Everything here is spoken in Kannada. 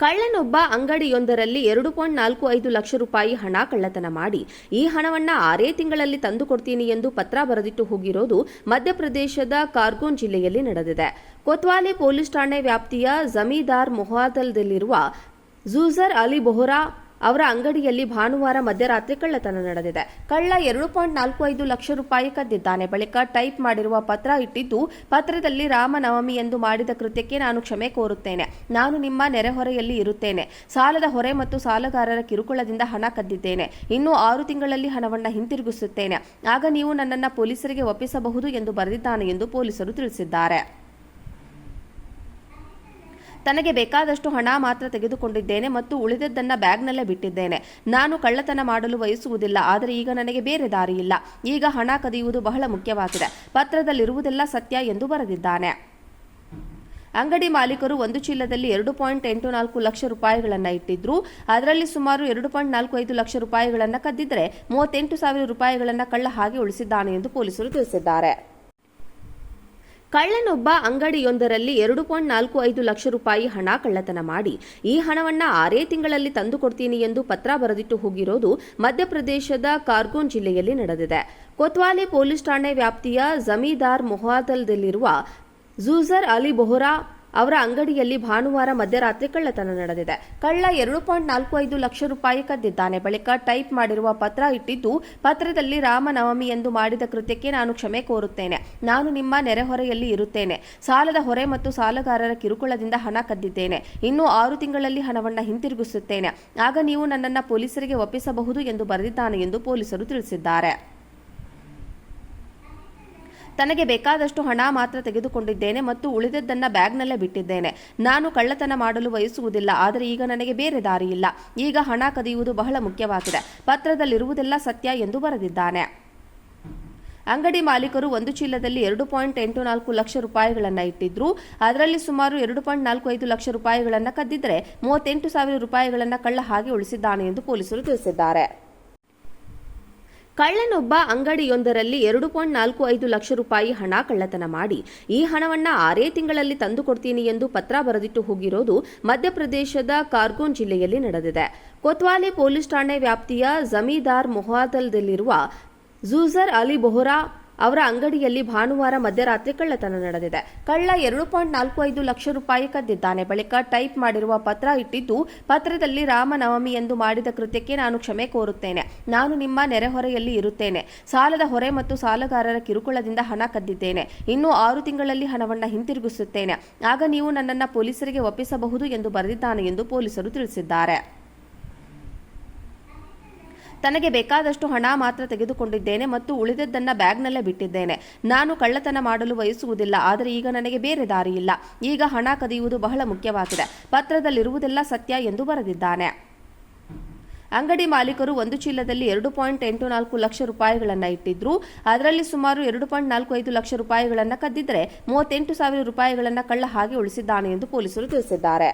ಕಳ್ಳನೊಬ್ಬ ಅಂಗಡಿಯೊಂದರಲ್ಲಿ ಎರಡು ಪಾಯಿಂಟ್ ನಾಲ್ಕು ಐದು ಲಕ್ಷ ರೂಪಾಯಿ ಹಣ ಕಳ್ಳತನ ಮಾಡಿ, ಈ ಹಣವನ್ನು ಆರೇ ತಿಂಗಳಲ್ಲಿ ತಂದುಕೊಡ್ತೀನಿ ಎಂದು ಪತ್ರ ಬರೆದಿಟ್ಟು ಹೋಗಿರೋದು ಮಧ್ಯಪ್ರದೇಶದ ಕಾರ್ಗೋನ್ ಜಿಲ್ಲೆಯಲ್ಲಿ ನಡೆದಿದೆ. ಕೊತ್ವಾಲಿ ಪೊಲೀಸ್ ಠಾಣೆ ವ್ಯಾಪ್ತಿಯ ಜಮೀದಾರ್ ಮೊಹಾದಲ್ದಲ್ಲಿರುವ ಜೂಜರ್ ಅಲಿ ಬೊಹರಾ ಅವರ ಅಂಗಡಿಯಲ್ಲಿ ಭಾನುವಾರ ಮಧ್ಯರಾತ್ರಿ ಕಳ್ಳತನ ನಡೆದಿದೆ. ಕಳ್ಳ ಎರಡು ಪಾಯಿಂಟ್ ನಾಲ್ಕು ಐದು ಲಕ್ಷ ರೂಪಾಯಿ ಕದ್ದಿದ್ದಾನೆ. ಬಳಿಕ ಟೈಪ್ ಮಾಡಿರುವ ಪತ್ರ ಇಟ್ಟಿದ್ದು, ಪತ್ರದಲ್ಲಿ ರಾಮನವಮಿ ಎಂದು ಮಾಡಿದ ಕೃತ್ಯಕ್ಕೆ ನಾನು ಕ್ಷಮೆ ಕೋರುತ್ತೇನೆ. ನಾನು ನಿಮ್ಮ ನೆರೆಹೊರೆಯಲ್ಲಿ ಇರುತ್ತೇನೆ. ಸಾಲದ ಹೊರೆ ಮತ್ತು ಸಾಲಗಾರರ ಕಿರುಕುಳದಿಂದ ಹಣ ಕದ್ದಿದ್ದೇನೆ. ಇನ್ನು ಆರು ತಿಂಗಳಲ್ಲಿ ಹಣವನ್ನು ಹಿಂತಿರುಗಿಸುತ್ತೇನೆ. ಆಗ ನೀವು ನನ್ನನ್ನು ಪೊಲೀಸರಿಗೆ ಒಪ್ಪಿಸಬಹುದು ಎಂದು ಬರೆದಿದ್ದಾನೆ ಎಂದು ಪೊಲೀಸರು ತಿಳಿಸಿದ್ದಾರೆ. ತನಗೆ ಬೇಕಾದಷ್ಟು ಹಣ ಮಾತ್ರ ತೆಗೆದುಕೊಂಡಿದ್ದೇನೆ ಮತ್ತು ಉಳಿದದ್ದನ್ನ ಬ್ಯಾಗ್ನಲ್ಲೇ ಬಿಟ್ಟಿದ್ದೇನೆ. ನಾನು ಕಳ್ಳತನ ಮಾಡಲು ಬಯಸುವುದಿಲ್ಲ ಆದರೆ ಈಗ ನನಗೆ ಬೇರೆ ದಾರಿ ಇಲ್ಲ ಈಗ ಹಣ ಕದಿಯುವುದು ಬಹಳ ಮುಖ್ಯವಾಗಿದೆ. ಪತ್ರದಲ್ಲಿರುವುದೆಲ್ಲ ಸತ್ಯ ಎಂದು ಬರೆದಿದ್ದಾನೆ. ಅಂಗಡಿ ಮಾಲೀಕರು ಒಂದು ಚೀಲದಲ್ಲಿ ಎರಡು ಪಾಯಿಂಟ್ ಎಂಟು ನಾಲ್ಕು ಲಕ್ಷ ರೂಪಾಯಿಗಳನ್ನು ಇಟ್ಟಿದ್ರು. ಅದರಲ್ಲಿ ಸುಮಾರು ಎರಡು ಪಾಯಿಂಟ್ ನಾಲ್ಕು ಐದು ಲಕ್ಷ ರೂಪಾಯಿಗಳನ್ನು ಕದ್ದಿದ್ರೆ ಮೂವತ್ತೆಂಟು ಸಾವಿರ ರೂಪಾಯಿಗಳನ್ನು ಕಳ್ಳ ಹಾಗೆ ಉಳಿಸಿದ್ದಾನೆ ಎಂದು ಪೊಲೀಸರು ತಿಳಿಸಿದ್ದಾರೆ. ಕಳ್ಳನೊಬ್ಬ ಅಂಗಡಿಯೊಂದರಲ್ಲಿ ಎರಡು ಪಾಯಿಂಟ್ ನಾಲ್ಕು ಐದು ಲಕ್ಷ ರೂಪಾಯಿ ಹಣ ಕಳ್ಳತನ ಮಾಡಿ, ಈ ಹಣವನ್ನ ಆರೇ ತಿಂಗಳಲ್ಲಿ ತಂದುಕೊಡ್ತೀನಿ ಎಂದು ಪತ್ರ ಬರೆದಿಟ್ಟು ಹೋಗಿರೋದು ಮಧ್ಯಪ್ರದೇಶದ ಕಾರ್ಗೋನ್ ಜಿಲ್ಲೆಯಲ್ಲಿ ನಡೆದಿದೆ. ಕೊತ್ವಾಲಿ ಪೊಲೀಸ್ ಠಾಣೆ ವ್ಯಾಪ್ತಿಯ ಜಮೀದಾರ್ ಮೊಹಾದಲ್ದಲ್ಲಿರುವ ಜೂಜರ್ ಅಲಿ ಬೊಹರಾ ಅವರ ಅಂಗಡಿಯಲ್ಲಿ ಭಾನುವಾರ ಮಧ್ಯರಾತ್ರಿ ಕಳ್ಳತನ ನಡೆದಿದೆ. ಕಳ್ಳ ಎರಡು ಪಾಯಿಂಟ್ ನಾಲ್ಕು ಐದು ಲಕ್ಷ ರೂಪಾಯಿ ಕದ್ದಿದ್ದಾನೆ. ಬಳಿಕ ಟೈಪ್ ಮಾಡಿರುವ ಪತ್ರ ಇಟ್ಟಿದ್ದು, ಪತ್ರದಲ್ಲಿ ರಾಮನವಮಿ ಎಂದು ಮಾಡಿದ ಕೃತ್ಯಕ್ಕೆ ನಾನು ಕ್ಷಮೆ ಕೋರುತ್ತೇನೆ. ನಾನು ನಿಮ್ಮ ನೆರೆಹೊರೆಯಲ್ಲಿ ಇರುತ್ತೇನೆ. ಸಾಲದ ಹೊರೆ ಮತ್ತು ಸಾಲಗಾರರ ಕಿರುಕುಳದಿಂದ ಹಣ ಕದ್ದಿದ್ದೇನೆ. ಇನ್ನು ಆರು ತಿಂಗಳಲ್ಲಿ ಹಣವನ್ನು ಹಿಂತಿರುಗಿಸುತ್ತೇನೆ. ಆಗ ನೀವು ನನ್ನನ್ನು ಪೊಲೀಸರಿಗೆ ಒಪ್ಪಿಸಬಹುದು ಎಂದು ಬರೆದಿದ್ದಾನೆ ಎಂದು ಪೊಲೀಸರು ತಿಳಿಸಿದ್ದಾರೆ. ತನಗೆ ಬೇಕಾದಷ್ಟು ಹಣ ಮಾತ್ರ ತೆಗೆದುಕೊಂಡಿದ್ದೇನೆ ಮತ್ತು ಉಳಿದದ್ದನ್ನ ಬ್ಯಾಗ್ನಲ್ಲೇ ಬಿಟ್ಟಿದ್ದೇನೆ. ನಾನು ಕಳ್ಳತನ ಮಾಡಲು ಬಯಸುವುದಿಲ್ಲ, ಆದರೆ ಈಗ ನನಗೆ ಬೇರೆ ದಾರಿ ಇಲ್ಲ. ಈಗ ಹಣ ಕದಿಯುವುದು ಬಹಳ ಮುಖ್ಯವಾಗಿದೆ. ಪತ್ರದಲ್ಲಿರುವುದೆಲ್ಲ ಸತ್ಯ ಎಂದು ಬರೆದಿದ್ದಾನೆ. ಅಂಗಡಿ ಮಾಲೀಕರು ಒಂದು ಚೀಲದಲ್ಲಿ ಎರಡು ಪಾಯಿಂಟ್ ಎಂಟು ನಾಲ್ಕು ಲಕ್ಷ ರೂಪಾಯಿಗಳನ್ನು ಇಟ್ಟಿದ್ರು. ಅದರಲ್ಲಿ ಸುಮಾರು ಎರಡು ಪಾಯಿಂಟ್ ನಾಲ್ಕು ಐದು ಲಕ್ಷ ರೂಪಾಯಿಗಳನ್ನು ಕದ್ದಿದ್ರೆ ಮೂವತ್ತೆಂಟು ಸಾವಿರ ರೂಪಾಯಿಗಳನ್ನು ಕಳ್ಳ ಹಾಗೆ ಉಳಿಸಿದ್ದಾನೆ ಎಂದು ಪೊಲೀಸರು ತಿಳಿಸಿದ್ದಾರೆ. ಕಳ್ಳನೊಬ್ಬ ಅಂಗಡಿಯೊಂದರಲ್ಲಿ ಎರಡು ಪಾಯಿಂಟ್ ನಾಲ್ಕು ಐದು ಲಕ್ಷ ರೂಪಾಯಿ ಹಣ ಕಳ್ಳತನ ಮಾಡಿ. ಈ ಹಣವನ್ನು ಆರೇ ತಿಂಗಳಲ್ಲಿ ತಂದುಕೊಡ್ತೀನಿ ಎಂದು ಪತ್ರ ಬರೆದಿಟ್ಟು ಹೋಗಿರೋದು ಮಧ್ಯಪ್ರದೇಶದ ಕಾರ್ಗೋನ್ ಜಿಲ್ಲೆಯಲ್ಲಿ ನಡೆದಿದೆ. ಕೊತ್ವಾಲಿ ಪೊಲೀಸ್ ಠಾಣೆ ವ್ಯಾಪ್ತಿಯ ಜಮೀದಾರ್ ಮೊಹಾದಲ್ದಲ್ಲಿರುವ ಜೂಜರ್ ಅಲಿ ಬೊಹರಾ ಅವರ ಅಂಗಡಿಯಲ್ಲಿ ಭಾನುವಾರ ಮಧ್ಯರಾತ್ರಿ ಕಳ್ಳತನ ನಡೆದಿದೆ. ಕಳ್ಳ ಎರಡು ಪಾಯಿಂಟ್ ನಾಲ್ಕು ಐದು ಲಕ್ಷ ರೂಪಾಯಿ ಕದ್ದಿದ್ದಾನೆ. ಬಳಿಕ ಟೈಪ್ ಮಾಡಿರುವ ಪತ್ರ ಇಟ್ಟಿದ್ದು, ಪತ್ರದಲ್ಲಿ ರಾಮನವಮಿ ಎಂದು ಮಾಡಿದ ಕೃತ್ಯಕ್ಕೆ ನಾನು ಕ್ಷಮೆ ಕೋರುತ್ತೇನೆ. ನಾನು ನಿಮ್ಮ ನೆರೆಹೊರೆಯಲ್ಲಿ ಇರುತ್ತೇನೆ. ಸಾಲದ ಹೊರೆ ಮತ್ತು ಸಾಲಗಾರರ ಕಿರುಕುಳದಿಂದ ಹಣ ಕದ್ದಿದ್ದೇನೆ. ಇನ್ನು ಆರು ತಿಂಗಳಲ್ಲಿ ಹಣವನ್ನು ಹಿಂತಿರುಗಿಸುತ್ತೇನೆ. ಆಗ ನೀವು ನನ್ನನ್ನು ಪೊಲೀಸರಿಗೆ ಒಪ್ಪಿಸಬಹುದು ಎಂದು ಬರೆದಿದ್ದಾನೆ ಎಂದು ಪೊಲೀಸರು ತಿಳಿಸಿದ್ದಾರೆ. ತನಗೆ ಬೇಕಾದಷ್ಟು ಹಣ ಮಾತ್ರ ತೆಗೆದುಕೊಂಡಿದ್ದೇನೆ ಮತ್ತು ಉಳಿದದ್ದನ್ನ ಬ್ಯಾಗ್ನಲ್ಲೇ ಬಿಟ್ಟಿದ್ದೇನೆ. ನಾನು ಕಳ್ಳತನ ಮಾಡಲು ಬಯಸುವುದಿಲ್ಲ, ಆದರೆ ಈಗ ನನಗೆ ಬೇರೆ ದಾರಿ ಇಲ್ಲ ಈಗ ಹಣ ಕದಿಯುವುದು ಬಹಳ ಮುಖ್ಯವಾಗಿದೆ. ಪತ್ರದಲ್ಲಿರುವುದೆಲ್ಲ ಸತ್ಯ ಎಂದು ಬರೆದಿದ್ದಾನೆ. ಅಂಗಡಿ ಮಾಲೀಕರು ಒಂದು ಚೀಲದಲ್ಲಿ ಎರಡು ಪಾಯಿಂಟ್ ಎಂಟು ನಾಲ್ಕು ಲಕ್ಷ ರೂಪಾಯಿಗಳನ್ನು ಇಟ್ಟಿದ್ರು. ಅದರಲ್ಲಿ ಸುಮಾರು ಎರಡು ಪಾಯಿಂಟ್ ನಾಲ್ಕು ಐದು ಲಕ್ಷ ರೂಪಾಯಿಗಳನ್ನು ಕದ್ದಿದ್ರೆ ಮೂವತ್ತೆಂಟು ಸಾವಿರ ರೂಪಾಯಿಗಳನ್ನು ಕಳ್ಳ ಹಾಗೆ ಉಳಿಸಿದ್ದಾನೆ ಎಂದು ಪೊಲೀಸರು ತಿಳಿಸಿದ್ದಾರೆ.